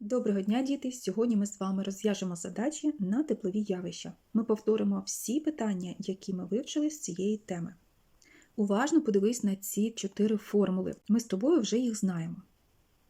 Доброго дня, діти! Сьогодні ми з вами розв'яжемо задачі на теплові явища. Ми повторимо всі питання, які ми вивчили з цієї теми. Уважно подивись на ці чотири формули. Ми з тобою вже їх знаємо.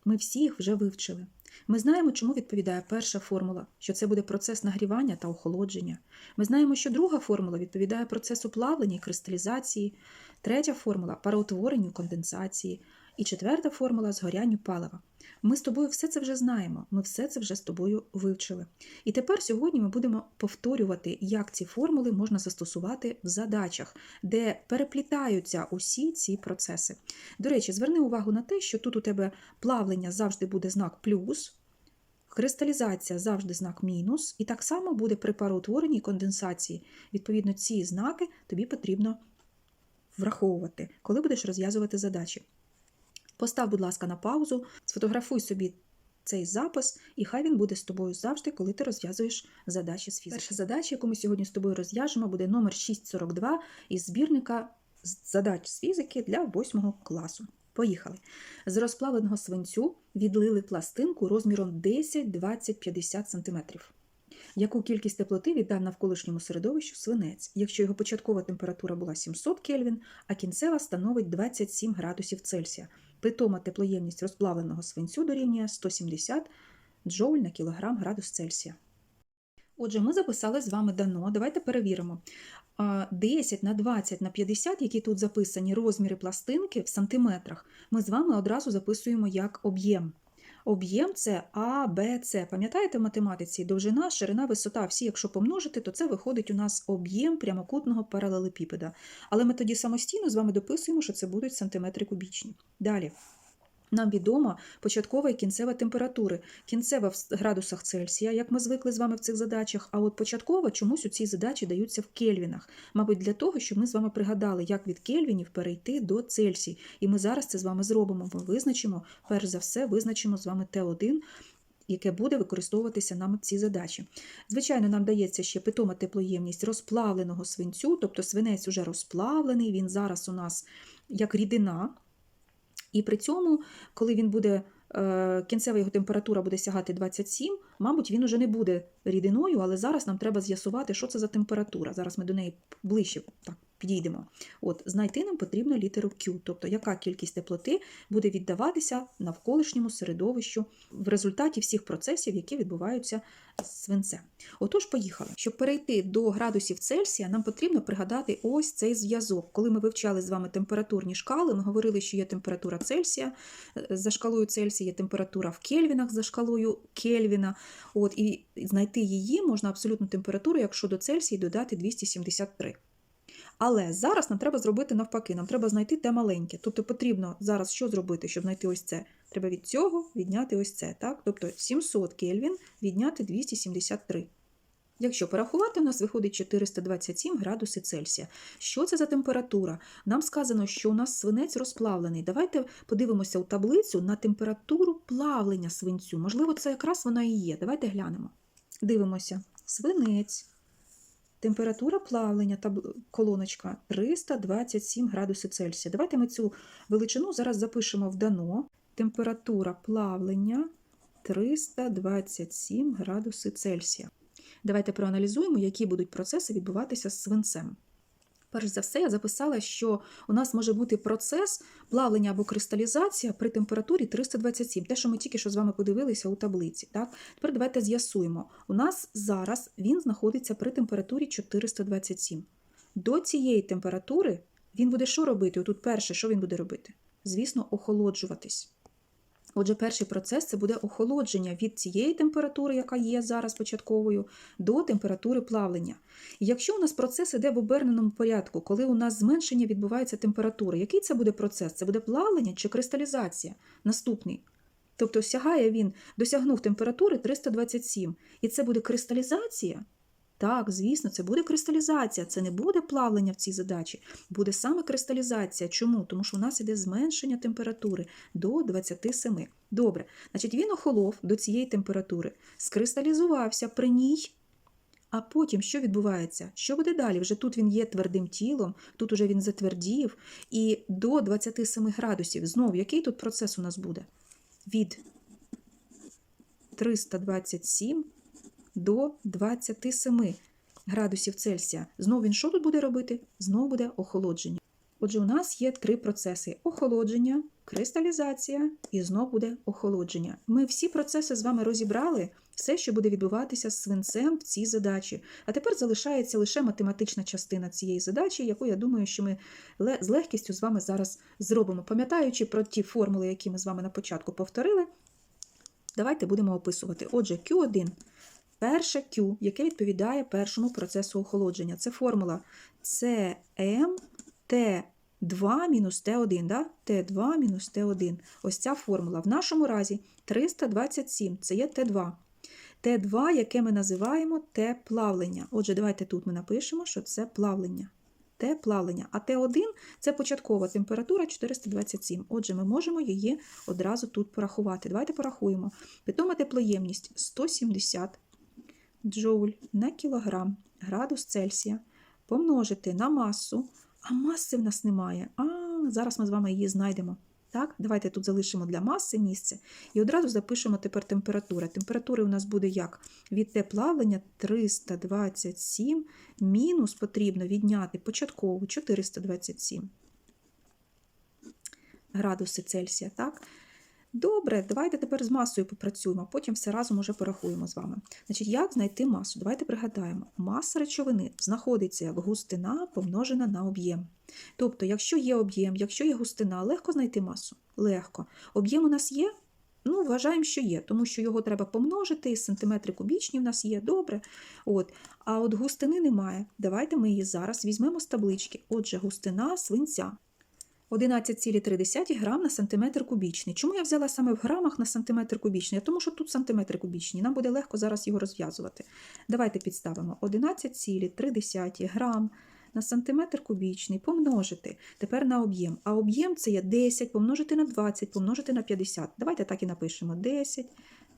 Ми всі їх вже вивчили. Ми знаємо, чому відповідає перша формула, що це буде процес нагрівання та охолодження. Ми знаємо, що друга формула відповідає процесу плавлення і кристалізації, третя формула пароутворенню конденсації, і четверта формула згорянню палива. Ми з тобою все це вже знаємо, ми все це вже з тобою вивчили. І тепер сьогодні ми будемо повторювати, як ці формули можна застосувати в задачах, де переплітаються усі ці процеси. До речі, зверни увагу на те, що тут у тебе плавлення завжди буде знак плюс. Кристалізація завжди знак мінус, і так само буде при пароутворенні і конденсації. Відповідно, ці знаки тобі потрібно враховувати, коли будеш розв'язувати задачі. Постав, будь ласка, на паузу, сфотографуй собі цей запис, і хай він буде з тобою завжди, коли ти розв'язуєш задачі з фізики. Перша задача, яку ми сьогодні з тобою розв'яжемо, буде номер 642 із збірника задач з фізики для 8 класу. Поїхали. З розплавленого свинцю відлили пластинку розміром 10, 20, 50 см. Яку кількість теплоти віддав навколишньому середовищу свинець, якщо його початкова температура була 700 Кельвін, а кінцева становить 27 градусів Цельсія. Питома теплоємність розплавленого свинцю дорівнює 170 джоуль на кілограм градус Цельсія. Отже, ми записали з вами дано. Давайте перевіримо. 10 на 20 на 50, які тут записані розміри пластинки в сантиметрах, ми з вами одразу записуємо як об'єм. Об'єм це А, Б, С. Пам'ятаєте в математиці довжина, ширина, висота, всі, якщо помножити, то це виходить у нас об'єм прямокутного паралелепіпеда. Але ми тоді самостійно з вами дописуємо, що це будуть сантиметри кубічні. Далі. Нам відомо початкова і кінцева температури. Кінцева в градусах Цельсія, як ми звикли з вами в цих задачах, а от початкова чомусь у цій задачі даються в кельвінах. Мабуть, для того, щоб ми з вами пригадали, як від кельвінів перейти до Цельсій. І ми зараз це з вами зробимо. Ми визначимо, перш за все, визначимо з вами Т1. Яке буде використовуватися нам в цій задачі. Звичайно, нам дається ще питома теплоємність розплавленого свинцю, тобто свинець уже розплавлений, він зараз у нас як рідина. І при цьому, коли він буде, е, кінцева його температура буде сягати 27, мабуть, він уже не буде рідиною, але зараз нам треба з'ясувати, що це за температура. Зараз ми до неї ближче так, підійдемо. От, Знайти нам потрібно літеру Q, тобто яка кількість теплоти буде віддаватися навколишньому середовищу в результаті всіх процесів, які відбуваються з свинцем. Отож, поїхали. Щоб перейти до градусів Цельсія, нам потрібно пригадати ось цей зв'язок. Коли ми вивчали з вами температурні шкали, ми говорили, що є температура Цельсія за шкалою Цельсія, є температура в Кельвінах за шкалою Кельвіна. От, І знайти її можна абсолютну температуру, якщо до Цельсії додати 273. Але зараз нам треба зробити навпаки, нам треба знайти те маленьке. Тобто потрібно зараз що зробити, щоб знайти ось це? Треба від цього відняти ось це. так? Тобто 700 Кельвін відняти 273. Якщо порахувати, у нас виходить 427 градуси Цельсія. Що це за температура? Нам сказано, що у нас свинець розплавлений. Давайте подивимося у таблицю на температуру плавлення свинцю. Можливо, це якраз вона і є. Давайте глянемо. Дивимося. Свинець. Температура плавлення та колоночка 327 градусів Цельсія. Давайте ми цю величину зараз запишемо в дано. Температура плавлення 327 градусів Цельсія. Давайте проаналізуємо, які будуть процеси відбуватися з свинцем. Перш за все, я записала, що у нас може бути процес плавлення або кристалізація при температурі 327, те, що ми тільки що з вами подивилися у таблиці. Так? Тепер давайте з'ясуємо. У нас зараз він знаходиться при температурі 427. До цієї температури він буде що робити? Отут перше, що він буде робити? Звісно, охолоджуватись. Отже, перший процес це буде охолодження від цієї температури, яка є зараз початковою, до температури плавлення. І якщо у нас процес іде в оберненому порядку, коли у нас зменшення відбувається температури, який це буде процес? Це буде плавлення чи кристалізація? Наступний. Тобто сягає він, досягнув температури 327, і це буде кристалізація. Так, звісно, це буде кристалізація, це не буде плавлення в цій задачі, буде саме кристалізація. Чому? Тому що у нас іде зменшення температури до 27. Добре, значить він охолов до цієї температури, скристалізувався при ній. А потім що відбувається? Що буде далі? Вже тут він є твердим тілом, тут уже він затвердів, і до 27 градусів. Знов, який тут процес у нас буде? Від 327 до 27 градусів Цельсія. Знову він що тут буде робити? Знову буде охолодження. Отже, у нас є три процеси: охолодження, кристалізація і знову буде охолодження. Ми всі процеси з вами розібрали, все, що буде відбуватися з свинцем в цій задачі. А тепер залишається лише математична частина цієї задачі, яку я думаю, що ми з легкістю з вами зараз зробимо. Пам'ятаючи про ті формули, які ми з вами на початку повторили, давайте будемо описувати. Отже, Q1. Перше Q, яке відповідає першому процесу охолодження. Це формула CM T2 мінус T1. Да? T2 мінус T1. Ось ця формула. В нашому разі 327 це є T2. Т2, яке ми називаємо Т-плавлення. Отже, давайте тут ми напишемо, що це плавлення. Т-плавлення. А Т1 це початкова температура 427. Отже, ми можемо її одразу тут порахувати. Давайте порахуємо. Питома теплоємність 170 джоуль на кілограм градус Цельсія помножити на масу, а маси в нас немає. А, зараз ми з вами її знайдемо. Так, давайте тут залишимо для маси місце і одразу запишемо тепер температура. Температури у нас буде як? Від теплавлення 327 мінус потрібно відняти початкову 427 градуси Цельсія. Так? Добре, давайте тепер з масою попрацюємо, а потім все разом уже порахуємо з вами. Значить, як знайти масу? Давайте пригадаємо, маса речовини знаходиться як густина помножена на об'єм. Тобто, якщо є об'єм, якщо є густина, легко знайти масу? Легко. Об'єм у нас є? Ну, вважаємо, що є, тому що його треба помножити, сантиметри кубічні в нас є, добре. От. А от густини немає. Давайте ми її зараз візьмемо з таблички. Отже, густина свинця. 11,3 грам на сантиметр кубічний. Чому я взяла саме в грамах на сантиметр кубічний? Тому що тут сантиметри кубічні, нам буде легко зараз його розв'язувати. Давайте підставимо 11,3 грам на сантиметр кубічний помножити тепер на об'єм. А об'єм це є 10 помножити на 20, помножити на 50. Давайте так і напишемо 10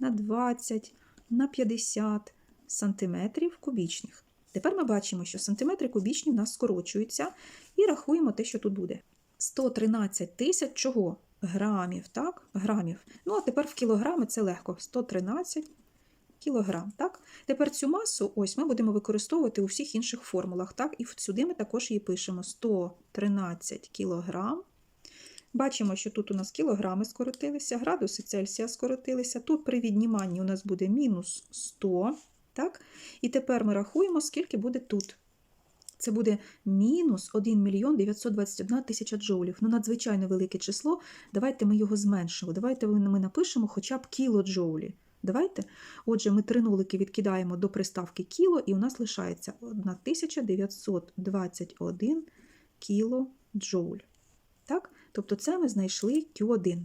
на 20 на 50 сантиметрів кубічних. Тепер ми бачимо, що сантиметри кубічні в нас скорочуються і рахуємо те, що тут буде. 113 тисяч чого? Грамів, так? Грамів. Ну, а тепер в кілограми це легко. 113 кілограм, так? Тепер цю масу ось ми будемо використовувати у всіх інших формулах, так? І сюди ми також її пишемо 113 кілограм. Бачимо, що тут у нас кілограми скоротилися, градуси Цельсія скоротилися. Тут при відніманні у нас буде мінус 100, так? І тепер ми рахуємо, скільки буде тут. Це буде мінус 1 мільйон 921 тисяча джоулів. Ну, надзвичайно велике число. Давайте ми його зменшимо. Давайте ми напишемо хоча б кілоджоулі. Давайте. Отже, ми три нулики відкидаємо до приставки кіло, і у нас лишається 1921 кілоджоуль. Так? Тобто це ми знайшли Q1.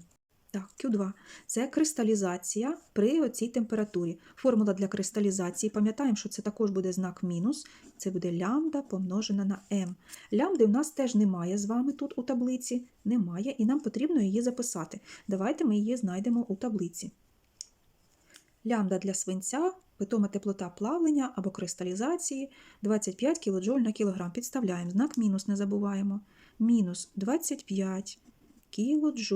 Так, Q2 це кристалізація при оцій температурі. Формула для кристалізації, пам'ятаємо, що це також буде знак мінус, це буде лямбда помножена на m. Лямбди в нас теж немає з вами тут у таблиці, немає, і нам потрібно її записати. Давайте ми її знайдемо у таблиці. Лямбда для свинця, питома теплота плавлення або кристалізації 25 кДж на кілограм. Підставляємо знак мінус, не забуваємо. Мінус 25 кДж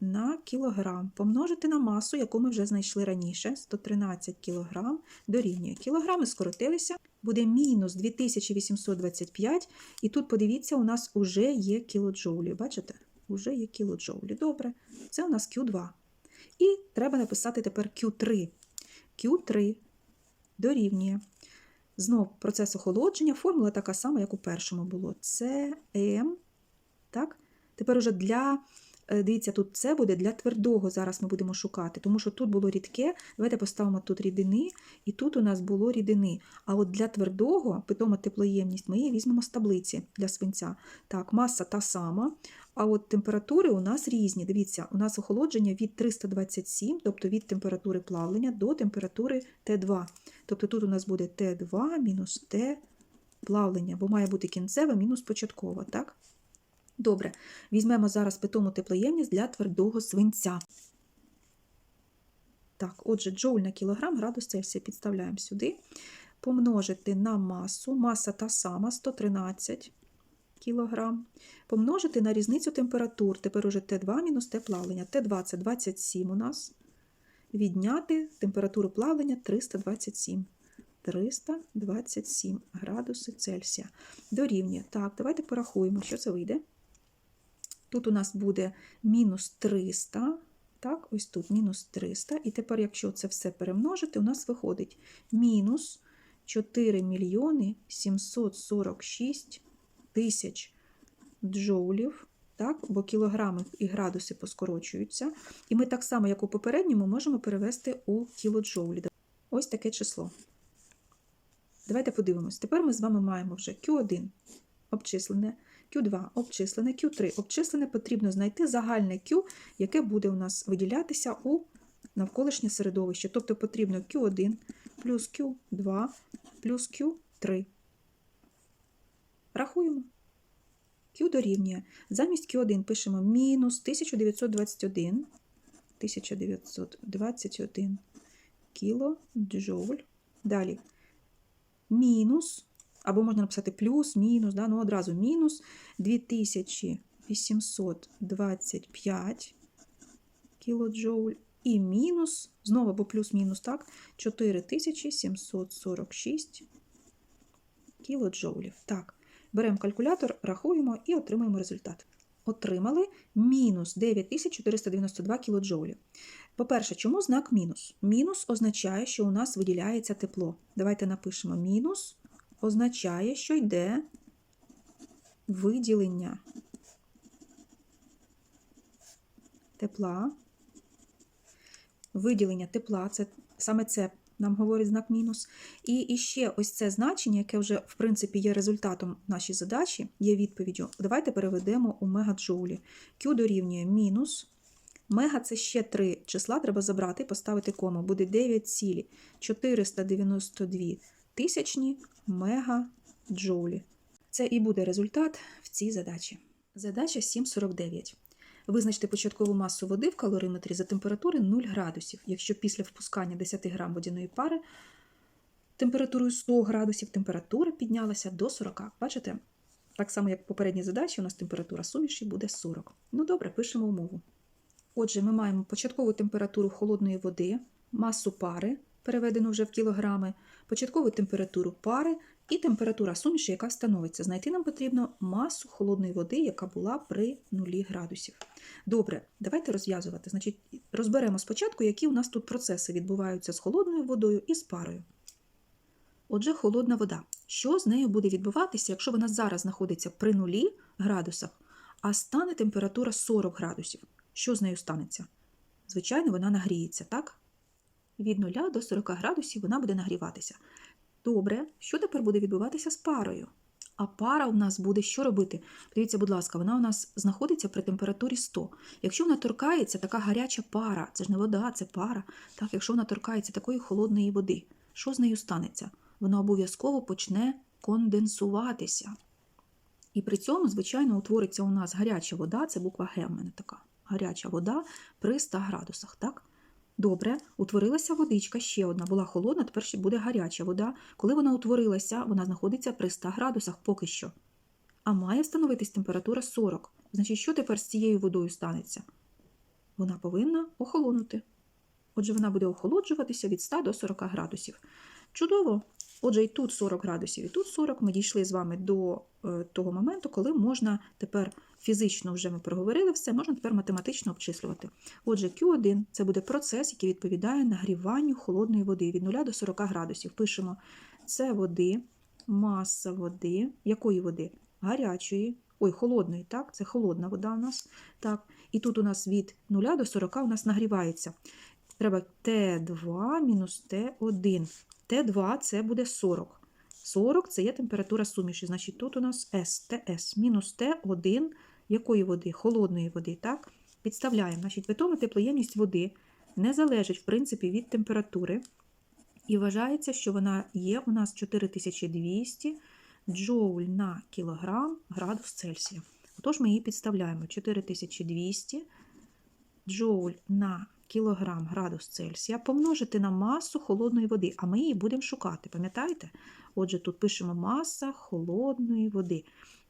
на кілограм помножити на масу, яку ми вже знайшли раніше, 113 кг, дорівнює. Кілограми скоротилися, буде мінус 2825, і тут, подивіться, у нас вже є кілоджоулі. Бачите? Уже є кілоджоулі. Добре, це у нас Q2. І треба написати тепер Q3. Q3 дорівнює. Знов процес охолодження, формула така сама, як у першому було. Це М. Так? Тепер уже для Дивіться, тут це буде для твердого, зараз ми будемо шукати, тому що тут було рідке. Давайте поставимо тут рідини, і тут у нас було рідини. А от для твердого, питома теплоємність, ми її візьмемо з таблиці для свинця. Так, маса та сама. А от температури у нас різні. Дивіться, у нас охолодження від 327, тобто від температури плавлення до температури Т2. Тобто тут у нас буде Т2 мінус Т плавлення, бо має бути кінцева мінус початкова. так? Добре, візьмемо зараз питому теплоємність для твердого свинця. Так, отже, джоуль на кілограм градус Цельсія підставляємо сюди. Помножити на масу, маса та сама 113 кілограм. Помножити на різницю температур, тепер уже Т2 мінус Т плавлення. Т2 це 27 у нас. відняти температуру плавлення 327. 327 градуси Цельсія. Дорівнює. Так, давайте порахуємо, що це вийде. Тут у нас буде мінус 300. Так, ось тут мінус 300. І тепер, якщо це все перемножити, у нас виходить мінус 4 мільйони 746 тисяч джоулів. Так, бо кілограми і градуси поскорочуються. І ми так само, як у попередньому, можемо перевести у кілоджоулі. Ось таке число. Давайте подивимось. Тепер ми з вами маємо вже Q1 обчислене, Q2 обчислене, Q3 обчислене. Потрібно знайти загальне Q, яке буде у нас виділятися у навколишнє середовище. Тобто потрібно Q1 плюс Q2 плюс Q3. Рахуємо. Q дорівнює. Замість Q1 пишемо мінус 1921 1921 кілоджоуль. Далі мінус, або можна написати плюс, мінус, да, ну одразу мінус 2825 кілоджоуль і мінус, знову або плюс-мінус, так, 4746 кілоджоулів. Так, беремо калькулятор, рахуємо і отримуємо результат. Отримали мінус 9492 кілоджоулі. По-перше, чому знак мінус? Мінус означає, що у нас виділяється тепло. Давайте напишемо мінус означає, що йде виділення тепла. Виділення тепла, це саме це нам говорить знак мінус. І, і ще ось це значення, яке вже, в принципі, є результатом нашої задачі, є відповіддю. Давайте переведемо у мегаджоулі. Q дорівнює мінус. Мега це ще три числа, треба забрати, поставити кому. Буде 9,492 тисячні мегаджоулі. Це і буде результат в цій задачі. Задача 749. Визначте початкову масу води в калориметрі за температури 0 градусів, якщо після впускання 10 грам водяної пари температурою 100 градусів температура піднялася до 40. Бачите? Так само, як в попередній задачі, у нас температура суміші буде 40. Ну добре, пишемо умову. Отже, ми маємо початкову температуру холодної води, масу пари, переведену вже в кілограми, початкову температуру пари і температура суміші, яка встановиться. Знайти нам потрібно масу холодної води, яка була при 0 градусів. Добре, давайте розв'язувати. Значить, розберемо спочатку, які у нас тут процеси відбуваються з холодною водою і з парою. Отже, холодна вода. Що з нею буде відбуватися, якщо вона зараз знаходиться при 0 градусах, а стане температура 40 градусів? Що з нею станеться? Звичайно, вона нагріється, так? Від 0 до 40 градусів вона буде нагріватися. Добре, що тепер буде відбуватися з парою? А пара у нас буде що робити? Дивіться, будь ласка, вона у нас знаходиться при температурі 100. Якщо вона торкається така гаряча пара, це ж не вода, це пара. Так, Якщо вона торкається такої холодної води, що з нею станеться? Вона обов'язково почне конденсуватися. І при цьому, звичайно, утвориться у нас гаряча вода, це буква Г в мене така. Гаряча вода при 100 градусах. так? Добре, утворилася водичка, ще одна була холодна, тепер ще буде гаряча вода. Коли вона утворилася, вона знаходиться при 100 градусах поки що. А має встановитись температура 40. Значить, що тепер з цією водою станеться? Вона повинна охолонути. Отже, вона буде охолоджуватися від 100 до 40 градусів. Чудово! Отже, і тут 40 градусів, і тут 40. Ми дійшли з вами до е, того моменту, коли можна тепер фізично вже ми проговорили все, можна тепер математично обчислювати. Отже, Q1 це буде процес, який відповідає нагріванню холодної води від 0 до 40 градусів. Пишемо це води, маса води. Якої води? Гарячої, ой, холодної, так? Це холодна вода у нас. так. І тут у нас від 0 до 40 у нас нагрівається. Треба Т2 мінус Т1. Т2 це буде 40. 40 це є температура суміші. Значить, тут у нас С, ТС, мінус Т1 якої води? Холодної води. так? Підставляємо. Значить, Витома теплоємність води не залежить, в принципі, від температури. І вважається, що вона є у нас 4200 джоуль на кілограм градус Цельсія. Отож, ми її підставляємо 4200 джоуль на кілограм градус Цельсія помножити на масу холодної води, а ми її будемо шукати, пам'ятаєте? Отже, тут пишемо маса холодної води.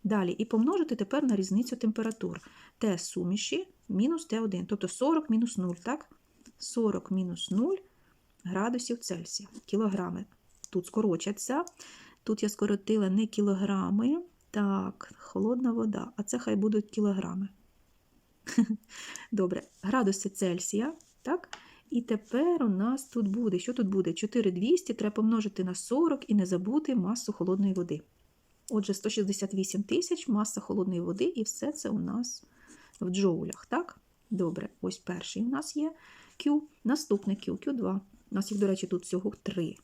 Далі, і помножити тепер на різницю температур. Т суміші мінус Т1, тобто 40 мінус 0, так? 40 мінус 0 градусів Цельсія. Кілограми. Тут скорочаться. Тут я скоротила не кілограми. Так, холодна вода, а це хай будуть кілограми. Добре, градуси Цельсія. Так? І тепер у нас тут буде, що тут буде? 4200 треба помножити на 40 і не забути масу холодної води. Отже, 168 тисяч маса холодної води, і все це у нас в джоулях. Так? Добре, ось перший у нас є Q, наступне Q, Q2. У нас їх, до речі, тут всього 3.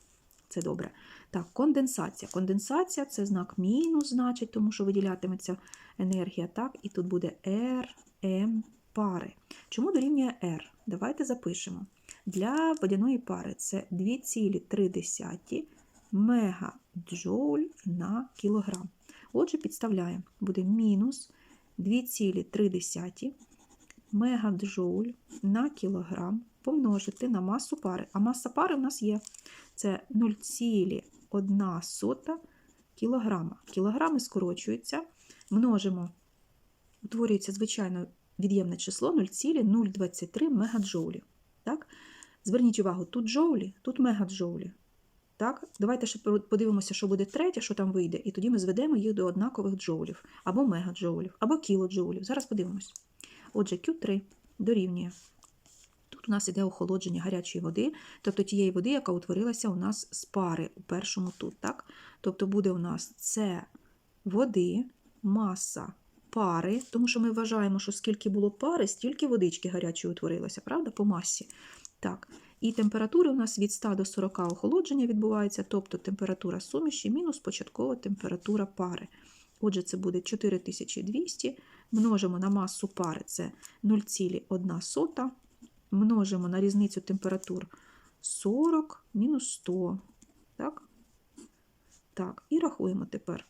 Це добре. Так, конденсація. Конденсація це знак мінус, значить, тому що виділятиметься енергія. Так, і тут буде R, M пари. Чому дорівнює R? Давайте запишемо. Для водяної пари це 2,3 мегаджоуль на кілограм. Отже, підставляємо, буде мінус 2,3 мегаджоуль на кілограм помножити на масу пари. А маса пари в нас є це 0,1 кілограма. Кілограми скорочуються, множимо, утворюється звичайно від'ємне число 0,023 мегаджоулі. Так? Зверніть увагу, тут джоулі, тут мегаджоулі. Так? Давайте ще подивимося, що буде третє, що там вийде, і тоді ми зведемо їх до однакових джоулів, або мегаджоулів, або кілоджоулів. Зараз подивимось. Отже, Q3 дорівнює. Тут у нас іде охолодження гарячої води, тобто тієї води, яка утворилася у нас з пари у першому тут. так? Тобто буде у нас це води, маса пари, тому що ми вважаємо, що скільки було пари, стільки водички гарячої утворилося, правда, по масі. Так. І температури у нас від 100 до 40 охолодження відбувається, тобто температура суміші мінус початкова температура пари. Отже, це буде 4200, множимо на масу пари, це 0,1, множимо на різницю температур 40 мінус 100. Так? Так, і рахуємо тепер.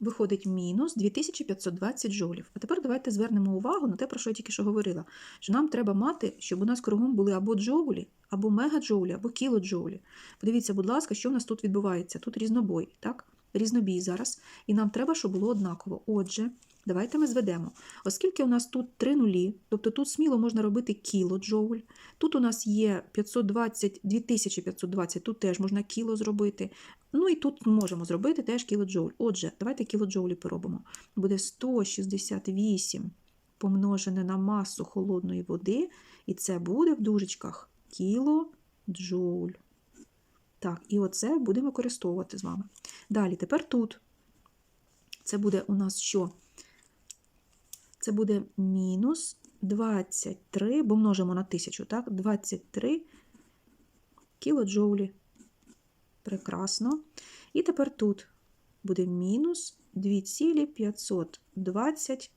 Виходить мінус 2520 джоулів. А тепер давайте звернемо увагу на те, про що я тільки що говорила. Що нам треба мати, щоб у нас кругом були або джоулі, або мегаджоулі, або кілоджоулі. Подивіться, будь ласка, що в нас тут відбувається. Тут різнобой, так? Різнобій зараз. І нам треба, щоб було однаково. Отже, давайте ми зведемо. Оскільки у нас тут три нулі, тобто тут сміло можна робити кілоджоуль. Тут у нас є 520, 2520, тут теж можна кіло зробити. Ну і тут можемо зробити теж кілоджоуль. Отже, давайте кілоджоулі поробимо. Буде 168 помножене на масу холодної води, і це буде в дужечках кілоджоуль. Так, і оце будемо використовувати з вами. Далі, тепер тут. Це буде у нас що? Це буде мінус 23, бо множимо на 1000, так? 23 кілоджоулі. Прекрасно. І тепер тут буде мінус 2,520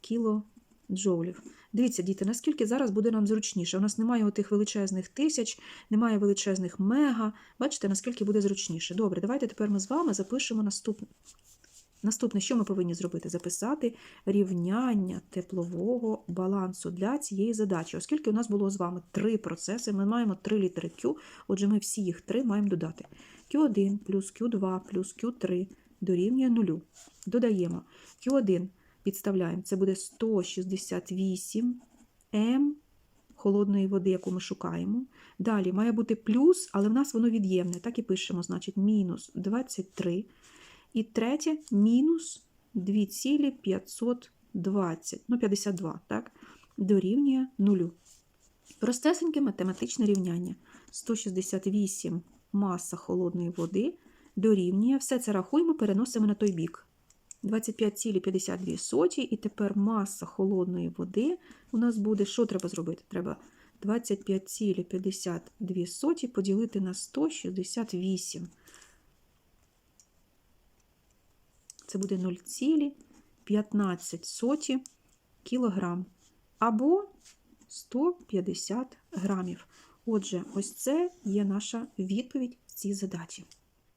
кілоджоулів. Дивіться, діти, наскільки зараз буде нам зручніше. У нас немає отих величезних тисяч, немає величезних мега. Бачите, наскільки буде зручніше. Добре, давайте тепер ми з вами запишемо наступне. Наступне, що ми повинні зробити? Записати рівняння теплового балансу для цієї задачі. Оскільки у нас було з вами три процеси, ми маємо три літери Q, отже, ми всі їх три маємо додати. Q1 плюс Q2 плюс Q3 дорівнює 0. Додаємо Q1 підставляємо, це буде 168 М холодної води, яку ми шукаємо. Далі має бути плюс, але в нас воно від'ємне. Так і пишемо, значить, мінус 23. І третє мінус 2,520, ну 52, так, дорівнює 0. Простесеньке математичне рівняння. 168 маса холодної води дорівнює. Все це рахуємо, переносимо на той бік. 25,52. І тепер маса холодної води у нас буде, що треба зробити? Треба 25,52 поділити на 168. Це буде 0,15 кілограм або 150 грамів. Отже, ось це є наша відповідь в цій задачі.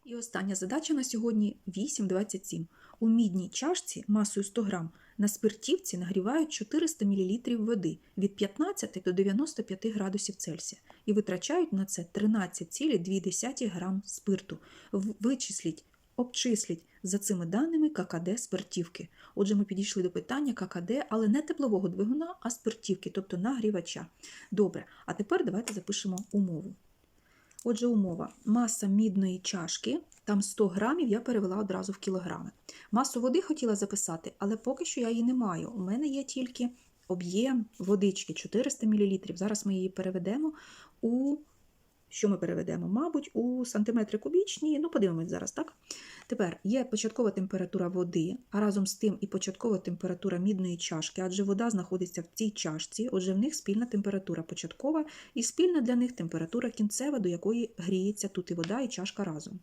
І остання задача на сьогодні 8,27. У мідній чашці масою 100 грам на спиртівці нагрівають 400 мл води від 15 до 95 градусів Цельсія і витрачають на це 13,2 грам спирту. Вичисліть Обчисліть за цими даними ККД спиртівки. Отже, ми підійшли до питання ККД, але не теплового двигуна, а спиртівки, тобто нагрівача. Добре, а тепер давайте запишемо умову. Отже, умова. Маса мідної чашки, там 100 грамів, я перевела одразу в кілограми. Масу води хотіла записати, але поки що я її не маю. У мене є тільки об'єм водички 400 мл. Зараз ми її переведемо у. Що ми переведемо? Мабуть, у сантиметри кубічні. Ну, подивимось зараз, так? Тепер є початкова температура води, а разом з тим і початкова температура мідної чашки, адже вода знаходиться в цій чашці, отже, в них спільна температура початкова і спільна для них температура кінцева, до якої гріється тут і вода, і чашка разом.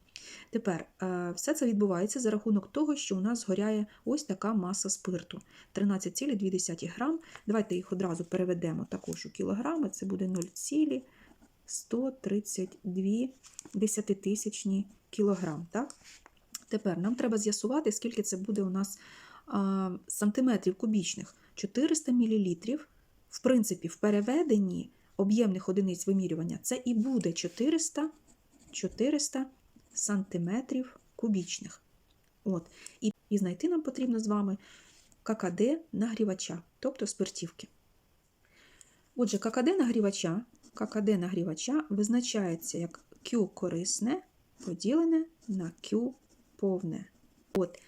Тепер е, все це відбувається за рахунок того, що у нас згоряє ось така маса спирту 13,2 грам. Давайте їх одразу переведемо також у кілограми, це буде 0,132 десятитисячні кілограм. Так? Тепер нам треба з'ясувати, скільки це буде у нас а, сантиметрів кубічних. 400 мл, в принципі, в переведенні об'ємних одиниць вимірювання це і буде 400 400 сантиметрів кубічних. От. І, і знайти нам потрібно з вами ККД нагрівача, тобто спиртівки. Отже, ККД нагрівача, ККД нагрівача визначається як Q корисне поділене на Q повне. От.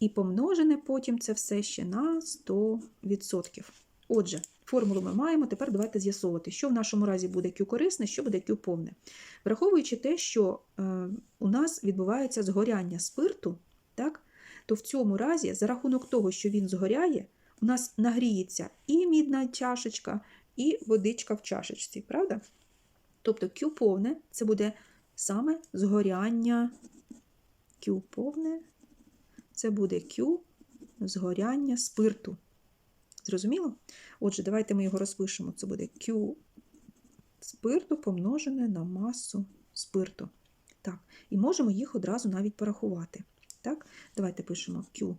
І помножене потім це все ще на 100%. Отже, формулу ми маємо, тепер давайте з'ясовувати, що в нашому разі буде Q корисне, що буде Q повне. Враховуючи те, що е, у нас відбувається згоряння спирту, так, то в цьому разі, за рахунок того, що він згоряє, у нас нагріється і мідна чашечка, і водичка в чашечці, правда? Тобто Q повне це буде саме згоряння Q повне, це буде Q згоряння спирту. Зрозуміло? Отже, давайте ми його розпишемо. Це буде Q спирту помножене на масу спирту. Так, І можемо їх одразу навіть порахувати. Так, Давайте пишемо Q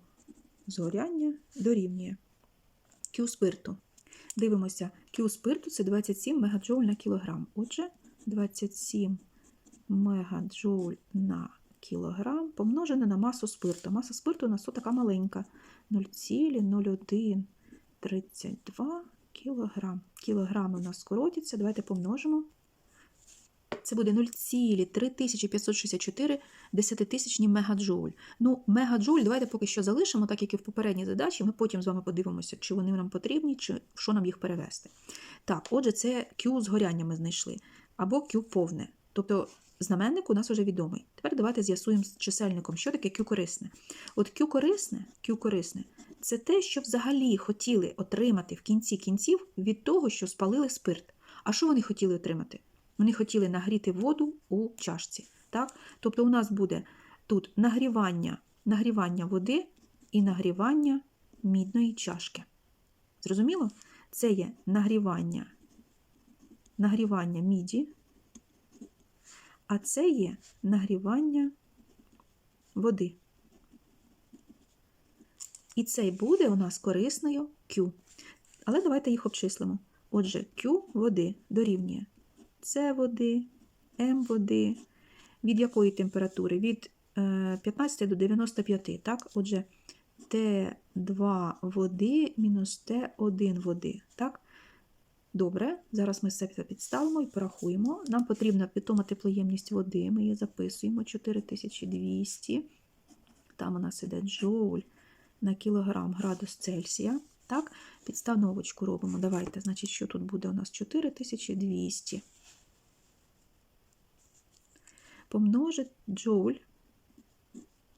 згоряння дорівнює Q спирту. Дивимося, Q спирту це 27 мегаджоуль на кілограм. Отже, 27 мегаджоуль на кілограм помножене на масу спирту. Маса спирту у нас така маленька 0,0132 кілограм. Кілограми у нас скоротяться. Давайте помножимо. Це буде 0,3564 десятитисячні мегаджоуль. Ну, мегаджоуль давайте поки що залишимо, так як і в попередній задачі. Ми потім з вами подивимося, чи вони нам потрібні, чи що нам їх перевести. Так, отже, це Q згоряння ми знайшли. Або Q повне. Тобто знаменник у нас вже відомий. Тепер давайте з'ясуємо з чисельником, що таке Q корисне. От Q корисне, Q корисне це те, що взагалі хотіли отримати в кінці кінців від того, що спалили спирт. А що вони хотіли отримати? Вони хотіли нагріти воду у чашці. Так? Тобто у нас буде тут нагрівання, нагрівання води і нагрівання мідної чашки. Зрозуміло? Це є нагрівання, нагрівання міді, а це є нагрівання води. І це буде у нас корисною Q. Але давайте їх обчислимо. Отже, Q води дорівнює С води, М води. Від якої температури? Від 15 до 95. Так? Отже, Т2 води мінус Т1 води. Так? Добре, зараз ми все підставимо і порахуємо. Нам потрібна відома теплоємність води. Ми її записуємо 4200. Там у нас іде джоуль на кілограм градус Цельсія. Так, підстановочку робимо. Давайте, значить, що тут буде у нас 4200. Помножити джоуль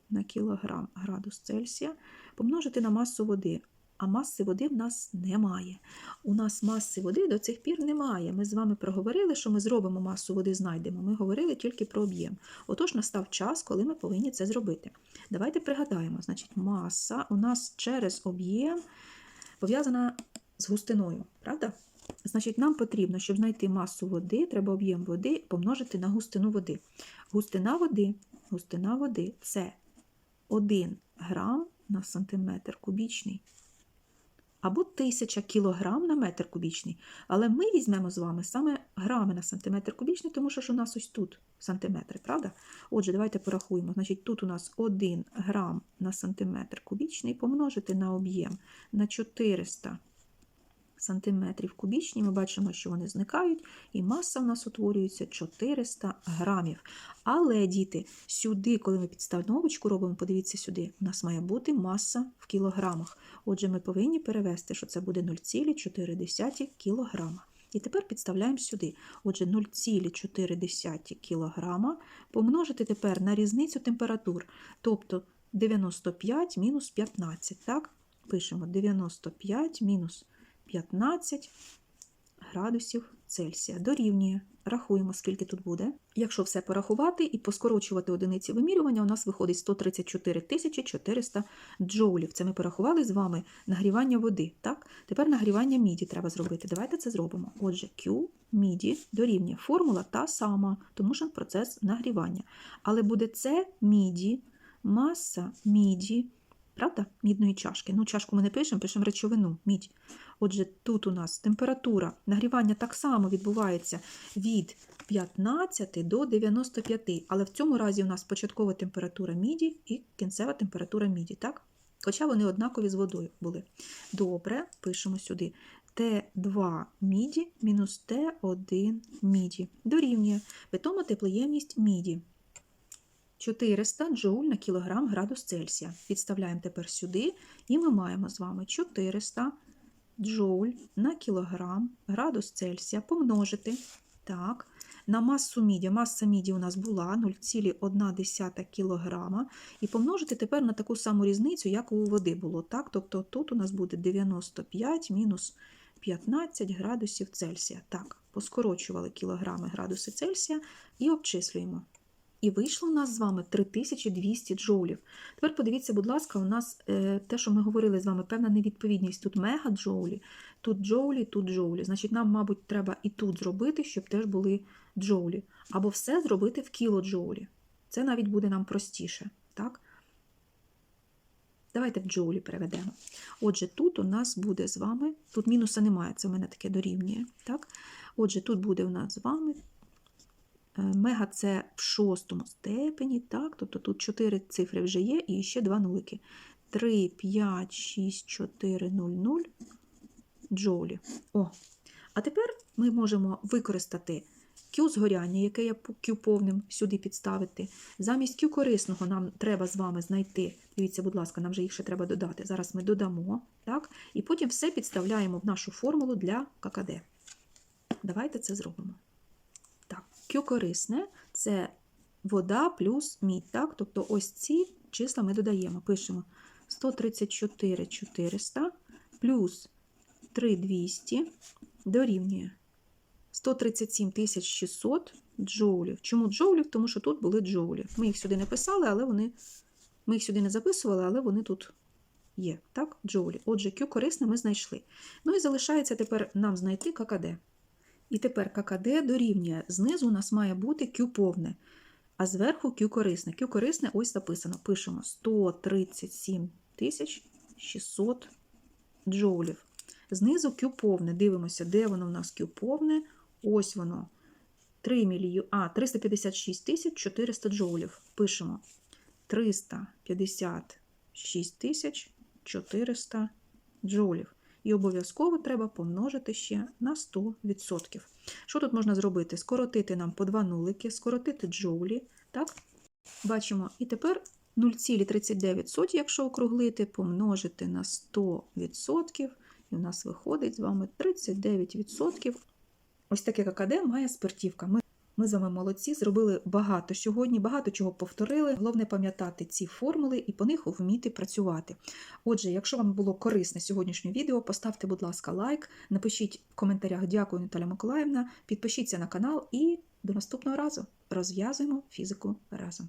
на кілограм градус Цельсія, помножити на масу води. А маси води в нас немає. У нас маси води до цих пір немає. Ми з вами проговорили, що ми зробимо масу води, знайдемо. Ми говорили тільки про об'єм. Отож, настав час, коли ми повинні це зробити. Давайте пригадаємо, значить, маса у нас через об'єм пов'язана з густиною, правда? Значить, нам потрібно, щоб знайти масу води, треба об'єм води помножити на густину води. Густина води, густина води це 1 грам на сантиметр кубічний. або 1000 кг на метр кубічний. Але ми візьмемо з вами саме грами на сантиметр кубічний, тому що ж у нас ось тут сантиметри, правда? Отже, давайте порахуємо. Значить, тут у нас 1 грам на сантиметр кубічний помножити на об'єм на 400 сантиметрів кубічні. Ми бачимо, що вони зникають, і маса в нас утворюється 400 грамів. Але, діти, сюди, коли ми підстановочку робимо, подивіться сюди, у нас має бути маса в кілограмах. Отже, ми повинні перевести, що це буде 0,4 кілограма. І тепер підставляємо сюди. Отже, 0,4 кг помножити тепер на різницю температур, тобто 95 мінус 15. Так? Пишемо 95 мінус 15 градусів Цельсія. Дорівнює. Рахуємо, скільки тут буде. Якщо все порахувати і поскорочувати одиниці вимірювання, у нас виходить 134 400 джоулів. Це ми порахували з вами нагрівання води. Так? Тепер нагрівання міді треба зробити. Давайте це зробимо. Отже, Q міді дорівнює. Формула та сама, тому що процес нагрівання. Але буде це міді, маса міді, правда? Мідної чашки. Ну, чашку ми не пишемо, пишемо речовину, мідь. Отже, тут у нас температура нагрівання так само відбувається від 15 до 95, але в цьому разі у нас початкова температура міді і кінцева температура міді, так? Хоча вони однакові з водою були. Добре, пишемо сюди. Т2 міді мінус Т1 міді. Дорівнює питома теплоємність міді. 400 джоуль на кілограм градус Цельсія. Підставляємо тепер сюди, і ми маємо з вами 400 джоуль на кілограм градус Цельсія помножити так, на масу міді. Маса міді у нас була 0,1 кг. І помножити тепер на таку саму різницю, як у води було. Так? Тобто тут у нас буде 95 мінус 15 градусів Цельсія. Так, поскорочували кілограми градуси Цельсія і обчислюємо. І вийшло у нас з вами 3200 джоулів. Тепер подивіться, будь ласка, у нас е, те, що ми говорили з вами, певна невідповідність. Тут мегаджоулі, тут джоулі, тут джоулі. Значить, нам, мабуть, треба і тут зробити, щоб теж були джоулі. Або все зробити в кілоджоулі. Це навіть буде нам простіше. так? Давайте в джоулі переведемо. Отже, тут у нас буде з вами, тут мінуса немає, це в мене таке дорівнює. так? Отже, тут буде у нас з вами Мега це в шостому степені, так? тобто тут 4 цифри вже є, і ще 2 нулики. 3, 5, 6, 4, 0, 0 джоулі. О, А тепер ми можемо використати Q згоряння, яке я Q повним сюди підставити. Замість Q корисного нам треба з вами знайти. Дивіться, будь ласка, нам вже їх ще треба додати. Зараз ми додамо, так? і потім все підставляємо в нашу формулу для ККД. Давайте це зробимо. Q корисне це вода плюс мідь. Так? Тобто ось ці числа ми додаємо. Пишемо 134 400 плюс 3200 дорівнює 137 600 джоулів. Чому джоулів? Тому що тут були джоулі. Ми їх сюди не писали, але вони. Ми їх сюди не записували, але вони тут є. Так, джоулі. Отже, Q корисне ми знайшли. Ну і залишається тепер нам знайти ККД. І тепер ККД дорівнює. Знизу у нас має бути Q повне, а зверху Q корисне. Q корисне ось записано. Пишемо 137 600 джоулів. Знизу Q повне. Дивимося, де воно у нас Q повне. Ось воно. 3 мільйон... а, 356 400 джоулів. Пишемо 356 400 джоулів. І обов'язково треба помножити ще на 100%. Що тут можна зробити? Скоротити нам по два нулики, скоротити джоулі. так? Бачимо, і тепер 0,39, якщо округлити, помножити на 100%, і у нас виходить з вами 39%. Ось таке ККД має спиртівка. Ми з вами молодці, зробили багато сьогодні, багато чого повторили. Головне пам'ятати ці формули і по них вміти працювати. Отже, якщо вам було корисне сьогоднішнє відео, поставте, будь ласка, лайк, напишіть в коментарях Дякую, Наталя Миколаївна, підпишіться на канал і до наступного разу розв'язуємо фізику разом.